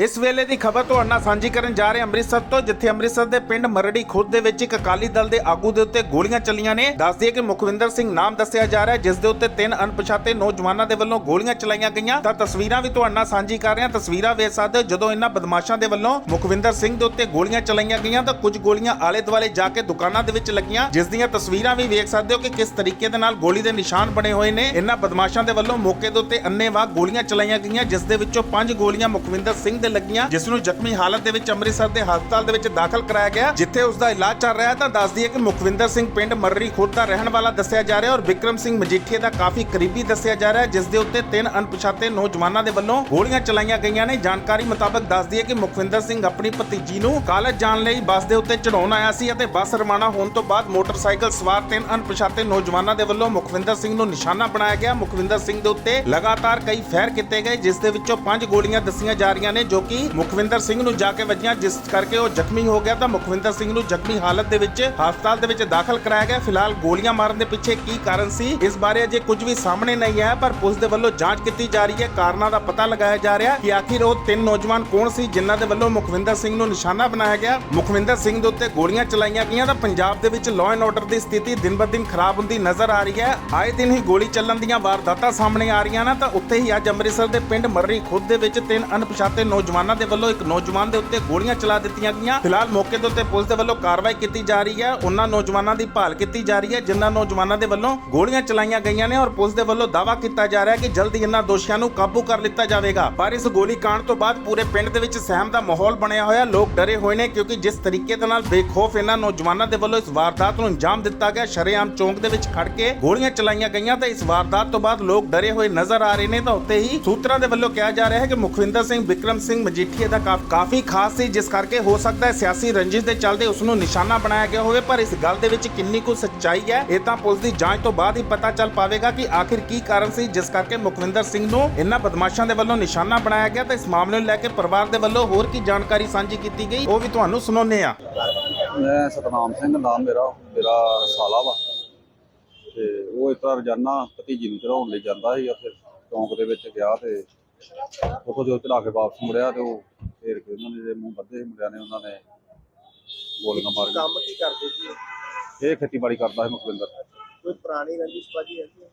ਇਸ ਵੇਲੇ ਦੀ ਖਬਰ ਤੁਹਾਡੇ ਨਾਲ ਸਾਂਝੀ ਕਰਨ ਜਾ ਰਹੇ ਅੰਮ੍ਰਿਤਸਰ ਤੋਂ, ਜਿੱਥੇ ਅੰਮ੍ਰਿਤਸਰ ਦੇ ਪਿੰਡ ਮਰੜੀ ਖੁਰਦ ਦੇ ਵਿੱਚ ਇੱਕ ਅਕਾਲੀ ਦਲ ਦੇ ਆਗੂ ਦੇ ਉੱਤੇ ਗੋਲੀਆਂ ਚੱਲੀਆਂ ਨੇ। ਦੱਸਦੀ ਕਿ ਮੁਖਵਿੰਦਰ ਸਿੰਘ ਨਾਮ ਦੱਸਿਆ ਜਾ ਰਿਹਾ ਜਿਸ ਦੇ ਉੱਤੇ ਤਿੰਨ ਅਣਪਛਾਤੇ ਨੌਜਵਾਨਾਂ ਦੇ ਵੱਲੋਂ ਗੋਲੀਆਂ ਚਲਾਈਆਂ ਗਈਆਂ। ਤਾਂ ਤਸਵੀਰਾਂ ਵੀ ਤੁਹਾਡੇ ਨਾਲ ਸਾਂਝੀ ਕਰ ਰਹੇ ਹਾਂ। ਤਸਵੀਰਾਂ ਵੇਖ ਸਕਦੇ ਜਦੋਂ ਇਹਨਾਂ ਬਦਮਾਸ਼ਾਂ ਦੇ ਵੱਲੋਂ ਮੁਖਵਿੰਦਰ ਸਿੰਘ ਦੇ ਉੱਤੇ ਗੋਲੀਆਂ ਚਲਾਈਆਂ ਗਈਆਂ, ਤਾਂ ਕੁਝ ਗੋਲੀਆਂ ਆਲੇ ਦੁਆਲੇ ਜਾ ਕੇ ਦੁਕਾਨਾਂ ਦੇ ਵਿੱਚ ਲੱਗੀਆਂ। ਜਿਸ ਦੀਆਂ ਤਸਵੀਰਾਂ ਵੀ ਵੇਖ ਸਕਦੇ ਹੋ ਕਿ ਕਿਸ ਤਰੀਕੇ ਦੇ ਨਾਲ ਗੋਲੀ ਦੇ ਨਿਸ਼ਾਨ ਬਣੇ ਹੋਏ ਨੇ। ਇਹਨਾਂ ਬਦਮਾਸ਼ਾਂ ਦੇ ਵੱਲੋਂ ਮੌਕੇ ਦੇ ਉੱਤੇ ਅੰਨੇਵਾਹ ਗੋਲੀਆਂ ਚਲਾਈਆਂ ਗਈਆਂ, ਜਿਸ ਦੇ ਵਿੱਚੋਂ ਪੰਜ ਗੋਲੀਆਂ ਮੁਖਵਿੰਦਰ ਸਿੰਘ ਦੇ ਲੱਗੀਆਂ ਜਿਸ ਨੂੰ ਜ਼ਖਮੀ ਹਾਲਤ ਦੇ ਵਿੱਚ ਅੰਮ੍ਰਿਤਸਰ ਦੇ ਹਸਪਤਾਲ ਦੇ ਵਿੱਚ ਦਾਖਲ ਕਰਾਇਆ ਗਿਆ, ਜਿੱਥੇ ਉਸ ਦਾ ਇਲਾਜ ਚੱਲ ਰਿਹਾ ਤਾਂ ਦੱਸਦੀ ਹੈ ਕਿ ਮੁਖਵਿੰਦਰ ਸਿੰਘ ਪਿੰਡ ਮਰਰੀ ਖੁਰਦ ਦਾ ਰਹਿਣ ਵਾਲਾ ਦੱਸਿਆ ਜਾ ਰਿਹਾ ਔਰ ਵਿਕਰਮ ਸਿੰਘ ਮਜੀਠੀਏ ਦਾ ਕਾਫੀ ਕਰੀਬੀ ਦੱਸਿਆ ਜਾ ਰਿਹਾ ਜਿਸ ਦੇ ਉੱਤੇ ਤਿੰਨ ਅਣਪਛਾਤੇ ਨੌਜਵਾਨਾਂ ਦੇ ਵੱਲੋਂ ਗੋਲੀਆਂ ਚਲਾਈਆਂ ਗਈਆਂ ਨੇ। ਜਾਣਕਾਰੀ ਮੁਤਾਬਕ ਦੱਸਦੀ ਹੈ ਕਿ ਮੁਖਵਿੰਦਰ ਸਿੰਘ ਆਪਣੀ ਭਤੀਜੀ ਨੂੰ ਕਾਲਜ ਜਾਣ ਲਈ ਬੱਸ ਦੇ ਉੱਤੇ ਚੜਾਉਣ ਆਇਆ ਸੀ ਅਤੇ ਬੱਸ ਰਵਾਨਾ ਹੋਣ ਤੋਂ ਬਾਅਦ ਮੋਟਰਸਾਈਕਲ ਸਵਾਰ ਤਿੰਨ ਅਣਪਛਾਤੇ ਨੌਜਵਾਨਾਂ ਦੇ ਵੱਲੋਂ ਮੁਖਵਿੰਦਰ ਸਿੰਘ ਨੂੰ ਨਿਸ਼ਾਨਾ ਬਣਾਇਆ ਗਿਆ। ਮੁਖਵਿੰਦਰ ਸਿੰਘ ਦੇ ਉੱਤੇ ਲਗਾਤਾਰ ਕਈ ਫਾਇਰ ਕੀਤੇ ਗਏ, ਜਿਸ ਦੇ ਵਿੱਚੋਂ ਪੰਜ ਗੋਲੀਆਂ ਦੱਸੀਆਂ ਜਾ ਰਹੀਆਂ ਨੇ, ਜੋ ਕਿ ਮੁਖਵਿੰਦਰ ਸਿੰਘ ਨੂੰ ਜਾ ਕੇ ਵੱਜੀਆਂ, ਜਿਸ ਕਰਕੇ ਉਹ ਜ਼ਖਮੀ ਹੋ ਗਿਆ ਤਾਂ ਮੁਖਵਿੰਦਰ ਸਿੰਘ ਨੂੰ ਜ਼ਖਮੀ ਹਾਲਤ ਦੇ ਵਿੱਚ, ਹਸਪਤਾਲ ਦੇ ਵਿੱਚ ਦਾਖਲ ਕਰਾਇਆ ਗਿਆ। ਫਿਲਹਾਲ ਗੋਲੀਆਂ ਮਾਰਨ ਦੇ ਪਿੱਛੇ ਕੀ ਕਾਰਨ ਸੀ, ਇਸ ਬਾਰੇ ਅਜੇ ਕੁਝ ਵੀ ਸਾਹਮਣੇ ਨਹੀਂ ਆਇਆ, ਪਰ ਪੁਲਿਸ ਦੇ ਵੱਲੋਂ ਜਾਂਚ ਕੀਤੀ ਜਾ ਰਹੀ ਹੈ। ਕਾਰਨਾਂ ਦਾ ਪਤਾ ਲਗਾਇਆ ਜਾ ਰਿਹਾ। ਕਿ ਆਖਿਰ ਉਹ ਤਿੰਨ ਨੌਜਵਾਨ ਕੌਣ ਸੀ, ਜਿਨ੍ਹਾਂ ਦੇ ਵੱਲੋਂ ਮੁਖਵਿੰਦਰ ਸਿੰਘ ਨੂੰ ਨਿਸ਼ਾਨਾ ਬਣਾਇਆ ਗਿਆ? ਮੁਖਵਿੰਦਰ ਸਿੰਘ ਦੇ ਉੱਤੇ ਗੋਲੀਆਂ ਚਲਾਈਆਂ ਗਈਆਂ ਤਾਂ ਪੰਜਾਬ ਦੇ ਵਿੱਚ ਲਾਅ ਐਂਡ ਆਰਡਰ ਦੀ ਸਥਿਤੀ ਦਿਨ ਬਰ ਦਿਨ ਖਰਾਬ ਹੁੰਦੀ ਨਜ਼ਰ ਆ ਰਹੀ ਹੈ। ਆਏ ਦਿਨ ਹੀ ਗੋਲੀ ਚੱਲਣ ਦੀਆਂ ਵਾਰਦਾਤਾਂ ਸਾਹਮਣੇ ਆ ਰਹੀਆਂ ਨੇ ਤਾਂ ਉੱਥੇ ਹੀ ਅੱਜ ਅੰਮ੍ਰਿਤਸਰ ਦੇ ਪਿੰਡ ਮਰਰੀ ਖੁਦ ਦੇ ਵਿੱਚ ਤਿੰਨ ਅਣਪਛਾਤੇ ਨੌਜਵਾਨਾਂ ਨੌਜਵਾਨਾਂ ਦੇ ਵੱਲੋਂ ਇੱਕ ਨੌਜਵਾਨ ਦੇ ਉੱਤੇ ਗੋਲੀਆਂ ਚਲਾ ਦਿੱਤੀਆਂ ਗਈਆਂ। ਫਿਲਹਾਲ ਮੌਕੇ ਦੇ ਉੱਤੇ ਪੁਲਿਸ ਦੇ ਵੱਲੋਂ ਕਾਰਵਾਈ ਕੀਤੀ ਜਾ ਰਹੀ ਹੈ। ਉਹਨਾਂ ਨੌਜਵਾਨਾਂ ਦੀ ਭਾਲ ਕੀਤੀ ਜਾ ਰਹੀ ਹੈ, ਜਿਨ੍ਹਾਂ ਨੌਜਵਾਨਾਂ ਦੇ ਵੱਲੋਂ ਗੋਲੀਆਂ ਚਲਾਈਆਂ ਗਈਆਂ ਨੇ ਔਰ ਪੁਲਿਸ ਦੇ ਵੱਲੋਂ ਦਾਅਵਾ ਕੀਤਾ ਜਾ ਰਿਹਾ ਹੈ ਕਿ ਜਲਦੀ ਇਹਨਾਂ ਦੋਸ਼ੀਆਂ ਨੂੰ ਕਾਬੂ ਕਰ ਲਿੱਤਾ ਜਾਵੇਗਾ। ਪਰ ਇਸ ਗੋਲੀ ਕਾਂਡ ਤੋਂ ਬਾਅਦ ਪੂਰੇ ਪਿੰਡ ਦੇ ਵਿੱਚ ਸਹਿਮ ਦਾ ਮਾਹੌਲ ਬਣਿਆ ਹੋਇਆ। ਲੋਕ ਡਰੇ ਹੋਏ ਨੇ ਕਿਉਂਕਿ ਜਿਸ ਤਰੀਕੇ ਦੇ ਨਾਲ ਬੇਖੌਫ ਇਹਨਾਂ ਨੌਜਵਾਨਾਂ ਦੇ ਵੱਲੋਂ ਇਸ ਵਾਰਦਾਤ ਨੂੰ ਅੰਜਾਮ ਦਿੱਤਾ ਗਿਆ, ਸ਼ਰੇਆਮ ਚੌਂਕ ਦੇ ਵਿੱਚ ਖੜ ਕੇ ਗੋਲੀਆਂ ਚਲਾਈਆਂ ਗਈਆਂ ਤਾਂ ਇਸ ਵਾਰਦਾਤ ਤੋਂ ਬਾਅਦ ਲੋਕ ਡਰੇ ਹੋਏ ਨਜ਼ਰ ਆ ਰਹੇ ਨੇ। ਤਾਂ ਉੱਤੇ ਹੀ ਸੂਤਰਾਂ ਦੇ ਵੱਲੋਂ ਕਿਹਾ ਜਾ ਰਿਹਾ ਹੈ ਕਿ ਮੁਖਵਿੰਦਰ ਸਿੰਘ ਵਿਕਰਮ ਸਿੰਘ ਮਜੀਠੀਏ ਦਾ ਕਾਫੀ ਖਾਸ ਸੀ, ਜਿਸ ਕਰਕੇ ਹੋ ਸਕਦਾ ਹੈ ਸਿਆਸੀ ਰੰਜਿਸ਼ ਦੇ ਚੱਲਦੇ ਉਸ ਨੂੰ ਨਿਸ਼ਾਨਾ ਬਣਾਇਆ ਗਿਆ ਹੋਵੇ, ਪਰ ਇਸ ਗੱਲ ਦੇ ਵਿੱਚ ਕਿੰਨੀ ਕੁ ਸੱਚਾਈ ਹੈ, ਇਹ ਤਾਂ ਪੁਲਿਸ ਦੀ ਜਾਂਚ ਤੋਂ ਬਾਅਦ ਹੀ ਪਤਾ ਚੱਲ ਪਾਵੇਗਾ ਕਿ ਆਖਿਰ ਕੀ ਕਾਰਨ ਸੀ, ਜਿਸ ਕਰਕੇ ਮੁਖਵਿੰਦਰ ਸਿੰਘ ਨੂੰ ਇਹਨਾਂ ਬਦਮਾਸ਼ਾਂ ਦੇ ਵੱਲੋਂ ਨਿਸ਼ਾਨਾ ਬਣਾਇਆ ਗਿਆ ਤਾਂ ਇਸ ਮਾਮਲੇ ਨੂੰ ਲੈ ਕੇ ਪਰਿਵਾਰ ਦੇ ਵੱਲੋਂ ਹੋਰ ਕੀ ਜਾਣਕਾਰੀ ਸਾਂਝੀ ਕੀਤੀ ਗਈ, ਉਹ ਵੀ ਤੁਹਾਨੂੰ ਸੁਣਾਉਂਦੇ ਆ ਮੈਂ ਸਤਨਾਮ ਸਿੰਘ ਨਾਮ ਮੇਰਾ ਮੇਰਾ ਸਾਲਾ ਵਾ। ਤੇ ਉਹ ਇਸ ਰੋਜ਼ਾਨਾ ਭਤੀਜੀ ਨੂੰ ਚੜਾਉਣ ਲਈ ਜਾਂਦਾ ਸੀ ਉੱਥੇ ਚੌਂਕ ਦੇ ਵਿੱਚ ਗਿਆ ਤੇ ਉੱਥੋਂ ਜੋ ਚੜਾ ਕੇ ਵਾਪਸ ਮੁੜਿਆ ਤੇ ਉਹ ਫੇਰ ਕੇ ਉਹਨਾਂ ਨੇ ਜਿਹੜੇ ਮੂੰਹ ਬੱਧੇ ਸੀ ਮੁੰਡਿਆਂ ਨੇ ਉਹਨਾਂ ਨੇ ਗੋਲੀਆਂ ਮਾਰ ਕੰਮ ਕੀ ਕਰਦੇ ਸੀ ਕੇ ਇਹ ਖੇਤੀਬਾੜੀ ਕਰਦਾ ਸੀ ਮੁਖਵਿੰਦਰ। ਕੋਈ ਪੁਰਾਣੀ ਰੰਜਿਸ਼ ਬਾਜੀ ਹੈਗੀ ਹੈ?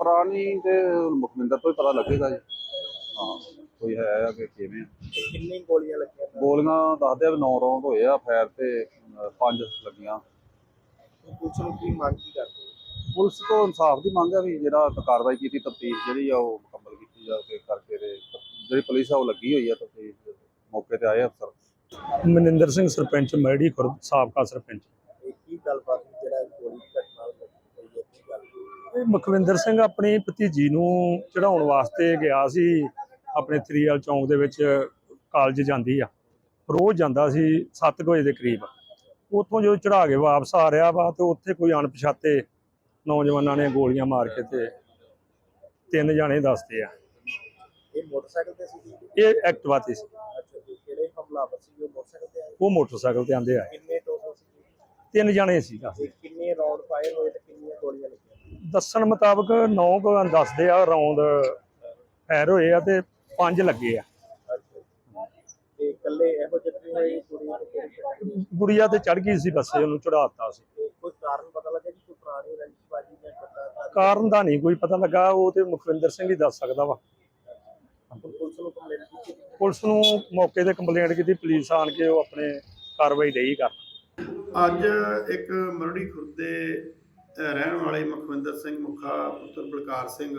ਪੁਰਾਣੀ ਤੇ ਮੁਖਵਿੰਦਰ ਤੋਂ ਹੀ ਪਤਾ ਲੱਗੇਗਾ ਜੀ। ਹਾਂ ਕੋਈ ਹੈ ਆ ਕਿ ਕਿਵੇਂ ਆ। ਕਿੰਨੀ ਗੋਲੀਆਂ ਲੱਗੀਆਂ? ਗੋਲੀਆਂ ਦੱਸਦੇ ਆ ਵੀ 9 ਰੌਂਦ ਹੋਏ ਆ ਫਾਇਰ ਤੇ 5 ਲੱਗੀਆਂ। ਪੁਲਿਸ ਨੂੰ ਕੀ ਮੰਗ ਕੀ ਕਰਦੇ? ਪੁਲਿਸ ਤੋਂ ਇਨਸਾਫ ਦੀ ਮੰਗ ਹੈ ਵੀ ਜਿਹੜਾ ਕਾਰਵਾਈ ਕੀਤੀ ਤਫਤੀਸ਼ ਜਿਹੜੀ ਆ ਉਹ ਮੁਕੰਮਲ ਕੀਤੀ ਜਾਵੇ ਕਰਕੇ ਤੇ ਜਿਹੜੀ ਪੁਲਿਸ ਆ ਉਹ ਲੱਗੀ ਹੋਈ ਆ ਤਫਤੀਸ਼ ਮੌਕੇ ਤੇ ਆਏ ਅਫਸਰ। ਮਨਿੰਦਰ ਸਿੰਘ ਸਰਪੰਚ ਮੈੜੀ ਖੁਰਦ ਸਾਬਕਾ ਸਰਪੰਚ। ਇਹ ਕੀ ਗੱਲਬਾਤ ਸੀ ਜਿਹੜਾ ਇਹ ਗੋਲੀ ਦੀ ਘਟਨਾ ਹੋਈ ਹੈ ਕੀ ਗੱਲ ਇਹ ਮੁਖਵਿੰਦਰ ਸਿੰਘ ਆਪਣੀ ਭਤੀਜੀ ਨੂੰ ਚੜਾਉਣ ਵਾਸਤੇ ਗਿਆ ਸੀ। ਆਪਣੇ ਤਰੀਵਾਲ ਚੌਂਕ ਦੇ ਵਿੱਚ ਕਾਲਜ ਜਾਂਦੀ ਆ। ਰੋਜ਼ ਜਾਂਦਾ ਸੀ 7 ਵਜੇ ਦੇ ਕਰੀਬ। ਉੱਥੋਂ ਜਦੋਂ ਚੜਾ ਕੇ ਵਾਪਸ ਆ ਰਿਹਾ ਵਾ ਤੇ ਉੱਥੇ ਕੋਈ ਅਣਪਛਾਤੇ ਨੌਜਵਾਨਾਂ ਨੇ ਗੋਲੀਆਂ ਮਾਰ ਕੇ ਤੇ ਤਿੰਨ ਜਾਣੇ ਦੱਸਦੇ ਆ। ਇਹ ਮੋਟਰਸਾਈਕਲ ਤੇ ਸੀ ਇਹ ਐਕਟਿਵਾ ਤੇ ਸੀ। ਅੱਛਾ ਜੀ ਕਿਹੜੇ ਹਮਲਾਵਰ ਸੀ? ਉਹ ਮੋਟਰਸਾਈਕਲ ਤੇ ਆਏ? ਉਹ ਮੋਟਰਸਾਈਕਲ ਤੇ ਆਂਦੇ ਆਏ। ਕਿੰਨੇ ਟੋਟਲ ਸੀ? ਤਿੰਨ ਜਾਣੇ ਸੀ ਤੇ ਕਿੰਨੇ ਰਾਉਂਡ ਫਾਇਰ ਹੋਏ ਤੇ ਕਿੰਨੀਆਂ ਗੋਲੀਆਂ ਲੱਗੀਆਂ? ਦੱਸਣ ਮੁਤਾਬਕ 9 ਕੁ ਦੱਸਦੇ ਆ ਰੌਂਦ ਫੈਰ ਹੋਏ ਆ ਤੇ ਪੰਜ ਲੱਗੇ ਆ। ਅੱਛਾ ਤੇ ਇਕੱਲੇ ਇਹੋ ਜਿਹੇ ਹੋਏ ਕੁੜੀ ਤੇ ਕਿਹੜੀ ਗੁੜੀਆ ਤੇ ਚੜ ਗਈ ਸੀ ਬੱਸੇ ਉਹਨੂੰ ਚੜਾਤਾ ਸੀ। ਤੇ ਕੋਈ ਕਾਰਨ ਪਤਾ ਲੱਗਾ ਜੀ ਕੋਈ ਪੁਰਾਣੀ ਰੰਜਿਸ਼ ਬਾਜੀ ਜਾਂ ਪਤਾ ਕਾਰਨ ਦਾ ਨਹੀਂ ਕੋਈ ਪਤਾ ਲੱਗਾ ਉਹ ਤੇ ਮੁਖਵਿੰਦਰ ਸਿੰਘ ਹੀ ਦੱਸ ਸਕਦਾ ਵਾ। ਪੁਲਿਸ ਨੂੰ ਕੰਪਲੇਂਟ ਕੀਤੀ ਪੁਲਿਸ ਨੂੰ ਮੌਕੇ ਤੇ ਕੰਪਲੇਂਟ ਕੀਤੀ ਪੁਲਿਸ ਆਣ ਕੇ ਉਹ ਆਪਣੇ ਕਾਰਵਾਈ ਡਈ ਕਰ। ਅੱਜ ਇੱਕ ਮਰੜੀ ਖੁਰਦ ਰਹਿਣ ਵਾਲੇ ਮੁਖਵਿੰਦਰ ਸਿੰਘ ਮੁਖਾ ਪੁੱਤਰ ਬਲਕਾਰ ਸਿੰਘ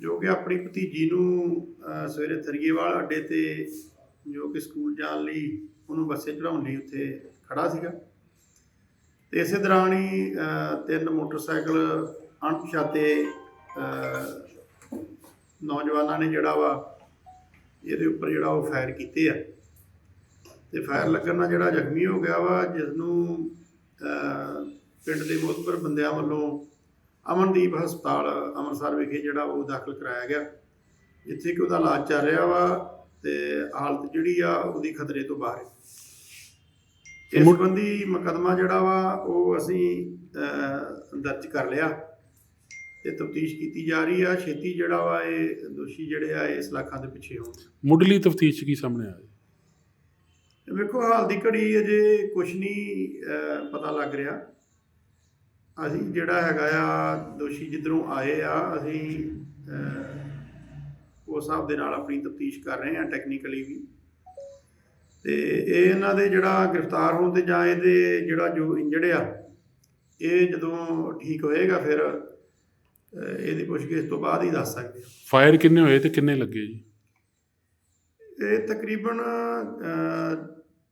ਜੋ ਕਿ ਆਪਣੀ ਭਤੀਜੀ ਨੂੰ ਸਵੇਰੇ ਥਰੀਏਵਾਲ ਅੱਡੇ ਤੇ ਜੋ ਕਿ ਸਕੂਲ ਜਾਣ ਲਈ ਉਹਨੂੰ ਬੱਸੇ ਚੜਾਉਣ ਲਈ ਉੱਥੇ ਖੜਾ ਸੀਗਾ। ਤੇ ਇਸੇ ਦੌਰਾਨ ਹੀ ਅਹ, ਤਿੰਨ ਮੋਟਰਸਾਈਕਲ ਅਣਪਛਾਤੇ ਅਹ, ਨੌਜਵਾਨਾਂ ਨੇ ਜਿਹੜਾ ਵਾ ਇਹਦੇ ਉੱਪਰ ਜਿਹੜਾ ਉਹ ਫਾਇਰ ਕੀਤੇ ਆ। ਤੇ ਫਾਇਰ ਲੱਗਣ ਨਾਲ ਜਿਹੜਾ ਜ਼ਖਮੀ ਹੋ ਗਿਆ ਵਾ ਜਿਸ ਨੂੰ ਪਿੰਡ ਦੇ ਮੋਹਤਬਰ ਬੰਦਿਆਂ ਵੱਲੋਂ ਅਮਨਦੀਪ ਹਸਪਤਾਲ ਅੰਮ੍ਰਿਤਸਰ ਵਿਖੇ ਜਿਹੜਾ ਉਹ ਦਾਖਲ ਕਰਾਇਆ ਗਿਆ। ਜਿੱਥੇ ਕਿ ਉਹਦਾ ਇਲਾਜ ਚੱਲ ਰਿਹਾ ਵਾ ਤੇ ਹਾਲਤ ਜਿਹੜੀ ਆ ਉਹਦੀ ਖਤਰੇ ਤੋਂ ਬਾਹਰ ਹੈ। ਇਸ ਸੰਬੰਧੀ ਮੁਕੱਦਮਾ ਜਿਹੜਾ ਵਾ ਉਹ ਅਸੀਂ ਦਰਜ ਕਰ ਲਿਆ। ਤੇ ਤਫਤੀਸ਼ ਕੀਤੀ ਜਾ ਰਹੀ ਆ। ਛੇਤੀ ਜਿਹੜਾ ਵਾ ਇਹ ਦੋਸ਼ੀ ਜਿਹੜੇ ਆ ਇਸ ਲਾਖਾਂ ਦੇ ਪਿੱਛੇ ਹੋਣ ਮੁੱਢਲੀ ਤਫਤੀਸ਼ ਕੀ ਸਾਹਮਣੇ ਆਇਆ? ਤੇ ਵੇਖੋ ਹਾਲ ਦੀ ਘੜੀ ਅਜੇ ਕੁਝ ਨਹੀਂ ਪਤਾ ਲੱਗ ਰਿਹਾ। ਅਸੀਂ ਜਿਹੜਾ ਹੈਗਾ ਆ ਦੋਸ਼ੀ ਜਿੱਧਰੋਂ ਆਏ ਆ ਅਸੀਂ ਅਹ, ਉਸ ਹਿਸਾਬ ਦੇ ਨਾਲ ਆਪਣੀ ਤਫਤੀਸ਼ ਕਰ ਰਹੇ ਆ ਟੈਕਨੀਕਲੀ ਵੀ। ਤੇ ਇਹ ਇਹਨਾਂ ਦੇ ਜਿਹੜਾ ਗ੍ਰਿਫਤਾਰ ਹੋਣ ਤੇ ਜਾਂ ਇਹਦੇ ਜਿਹੜਾ ਜੋ ਇੰਜਰਡ ਆ ਇਹ ਜਦੋਂ ਠੀਕ ਹੋਏਗਾ ਫਿਰ ਇਹਦੀ ਪੁੱਛਗਿੱਛ ਤੋਂ ਬਾਅਦ ਹੀ ਦੱਸ ਸਕਦੇ ਆ ਫਾਇਰ ਕਿੰਨੇ ਹੋਏ ਤੇ ਕਿੰਨੇ ਲੱਗੇ ਜੀ? ਇਹ ਤਕਰੀਬਨ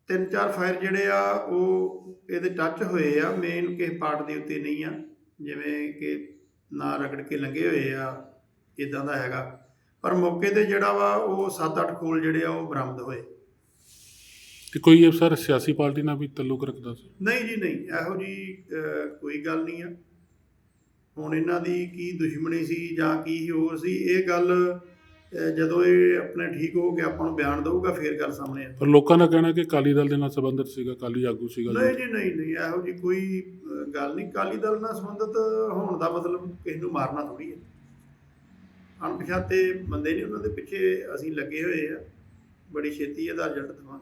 ਤਿੰਨ ਚਾਰ ਫਾਇਰ ਜਿਹੜੇ ਆ ਉਹ ਇਹਦੇ ਟੱਚ ਹੋਏ ਆ। ਮੇਨ ਕਿਸੇ ਪਾਰਟ ਦੇ ਉੱਤੇ ਨਹੀਂ ਆ। ਜਿਵੇਂ ਕਿ ਨਾ ਰਗੜ ਕੇ ਲੰਗੇ ਹੋਏ ਆ ਇਦਾਂ ਦਾ ਹੈਗਾ। ਪਰ ਮੌਕੇ ਤੇ ਜਿਹੜਾ ਵਾ ਉਹ 7-8 ਖੋਲ ਜਿਹੜੇ ਆ ਉਹ ਬਰਾਮਦ ਹੋਏ। ਤੇ ਕੋਈ ਇਹ ਸਰ ਸਿਆਸੀ ਪਾਰਟੀ ਨਾਲ ਵੀ ਤਾਲੁਕ ਰੱਖਦਾ ਸੀ? ਨਹੀਂ ਜੀ ਨਹੀਂ। ਇਹੋ ਜੀ ਕੋਈ ਗੱਲ ਨਹੀਂ ਆ। ਹੁਣ ਇਹਨਾਂ ਦੀ ਕੀ ਦੁਸ਼ਮਣੀ ਸੀ ਜਾਂ ਕੀ ਹੋਰ ਸੀ ਇਹ ਗੱਲ ਜਦੋਂ ਇਹ ਆਪਣੇ ਠੀਕ ਹੋ ਕੇ ਆਪਾਂ ਨੂੰ ਬਿਆਨ ਦਊਗਾ ਫੇਰ ਗੱਲ ਸਾਹਮਣੇ ਆ ਪਰ ਲੋਕਾਂ ਦਾ ਕਹਿਣਾ ਕਿ ਅਕਾਲੀ ਦਲ ਦੇ ਨਾਲ ਸੰਬੰਧਿਤ ਸੀਗਾ ਅਕਾਲੀ ਆਗੂ ਸੀਗਾ ਨਹੀਂ ਜੀ ਨਹੀਂ ਨਹੀਂ ਇਹੋ ਜੀ ਕੋਈ ਗੱਲ ਨਹੀਂ। ਕਾਲੀ ਦਲ ਨਾਲ ਸੰਬੰਧਿਤ ਹੋਣ ਦਾ ਮਤਲਬ ਕਿਸੇ ਨੂੰ ਮਾਰਨਾ ਥੋੜੀ ਹੈ। ਅਣਪਛਾਤੇ ਬੰਦੇ ਨੇ ਉਹਨਾਂ ਦੇ ਪਿੱਛੇ ਅਸੀਂ ਲੱਗੇ ਹੋਏ ਆ। ਬੜੀ ਛੇਤੀ ਇਹਦਾ ਰਿਜ਼ਲਟ ਦਵਾਂਗੇ।